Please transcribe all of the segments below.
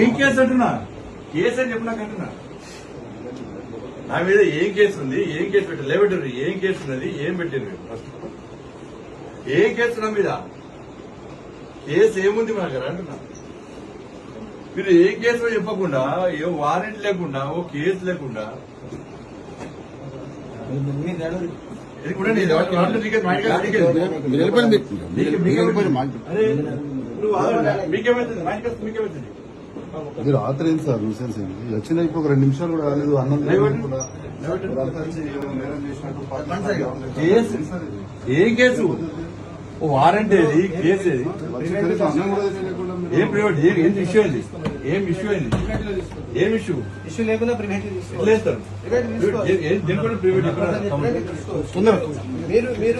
ఏం కేసు అంటున్నా? కేసు అని చెప్పు నాకు అంటున్నా. నా మీద ఏం కేసు ఉంది? ఏం కేసు పెట్టారు? లేబెట్టారు. ఏం కేసు ఉన్నది? ఏం పెట్టారు మీరు? ఫస్ట్ ఏం కేసు నా మీద? కేసు ఏముంది మా దగ్గర? అంటున్నా. మీరు ఏ కేసు చెప్పకుండా ఏ వారెంట్ లేకుండా ఓ కేసు లేకుండా. ఇది కూడా మీరు ఆత్ర ఏంటి సార్ న్యూసెన్స్ ఏంటి వచ్చిన ఇప్పుడు ఒక రెండు నిమిషాలు కూడా కాలేదు అన్నం ఏం కేసు ఓ వారెంట్ ఏది కేసు ఏది ఏం ప్రైవేట్ ఏం ఏం ఇష్యూ అయింది ఏం ఇష్యూ అయింది ఏం ఇష్యూ ఇష్యూ లేకుండా ప్రివెంట్ ఏ- ఏ- దేని కూడా ప్రైవేట్ తొందర మీరు మీరు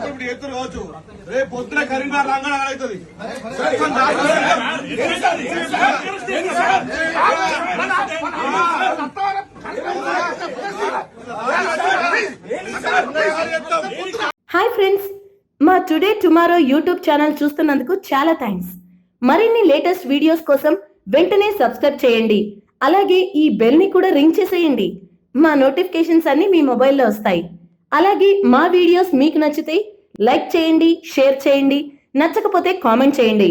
ఇప్పుడు ఎత్తులు కావచ్చు రేపు పొద్దున కరీంనగర్ అవుతుంది హాయ్ ఫ్రెండ్స్ మా టుడే టుమారో యూట్యూబ్ ఛానల్ చూస్తున్నందుకు చాలా థ్యాంక్స్. మరిన్ని లేటెస్ట్ వీడియోస్ కోసం వెంటనే సబ్స్క్రైబ్ చేయండి. అలాగే ఈ బెల్ని కూడా రింగ్ చేసేయండి. మా నోటిఫికేషన్స్ అన్నీ మీ మొబైల్లో వస్తాయి. అలాగే మా వీడియోస్ మీకు నచ్చితే లైక్ చేయండి షేర్ చేయండి నచ్చకపోతే కామెంట్ చేయండి.